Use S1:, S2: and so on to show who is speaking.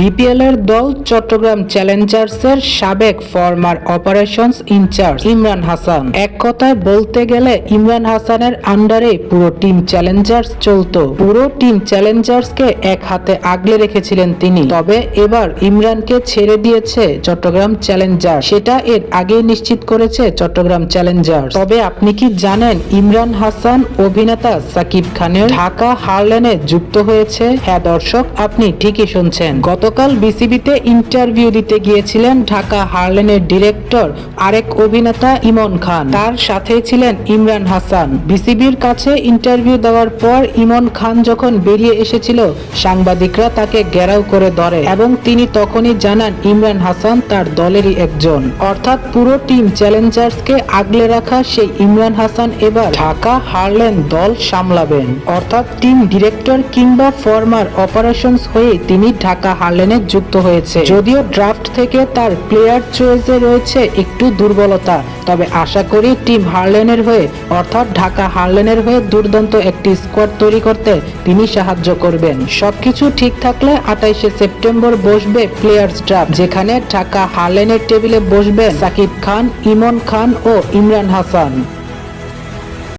S1: BPL এর দল চট্টগ্রাম চ্যালেঞ্জার্সের সাবেক former operations incharge Imran Hasan. এক কথায় বলতে গেলে ইমরান হাসানের আন্ডারে পুরো টিম চ্যালেঞ্জার্স চলতো। পুরো টিম চ্যালেঞ্জার্সকে এক হাতে আগলে রেখেছিলেন তিনি। তবে এবার ইমরানকে ছেড়ে দিয়েছে চট্টগ্রাম চ্যালেঞ্জার সেটা এর আগে নিশ্চিত করেছে চট্টগ্রাম চ্যালেঞ্জার তবে আপনি কি জানেন ইমরান হাসান অভিনেতা সাকিব খানের ঢাকা হারলেনে যুক্ত হয়েছে? হ্যাঁ দর্শক, আপনি ঠিকই শুনছেন। গতকাল বিসিবিতে ইন্টারভিউ দিতে গিয়েছিলেন ঢাকা হারলেনের ডিরেক্টর আরেক অভিনেতা ইমন খান। তার সাথে ছিলেন ইমরান হাসান। বিসিবির কাছে ইন্টারভিউ দেওয়ার পর ইমন খান যখন বেরিয়ে এসেছিল, সাংবাদিকরা তাকে ঘেরাও করে ধরে এবং তিনি তখনই জানান ইমরান হাসান তার দলেরই একজন। অর্থাৎ পুরো টিম চ্যালেঞ্জার্সকে আগলে রাখা সেই ইমরান হাসান এবার ঢাকা হারলেন দল সামলাবেন। অর্থাৎ টিম ডিরেক্টর কিংবা ফরমার অপারেশনস হয়ে তিনি ঢাকা হারলেনে যুক্ত হয়েছে। যদিও ড্রাফট থেকে তার প্লেয়ার চয়েসে রয়েছে একটু দুর্বলতা, তবে আশা করি টিম হারলেনের হয়ে, অর্থাৎ ঢাকা হারলেনের হয়ে দুর্দান্ত একটি স্কোয়াড তৈরি করতে তিনি সাহায্য করবেন। সবকিছু ঠিক থাকলে আঠাইশে সেপ্টেম্বর বসবে প্লেয়ার্স ড্রাফট যেখানে ঢাকা হার্লেনের টেবিলে বসবেন সাকিব খান, ইমন খান ও ইমরান হাসান।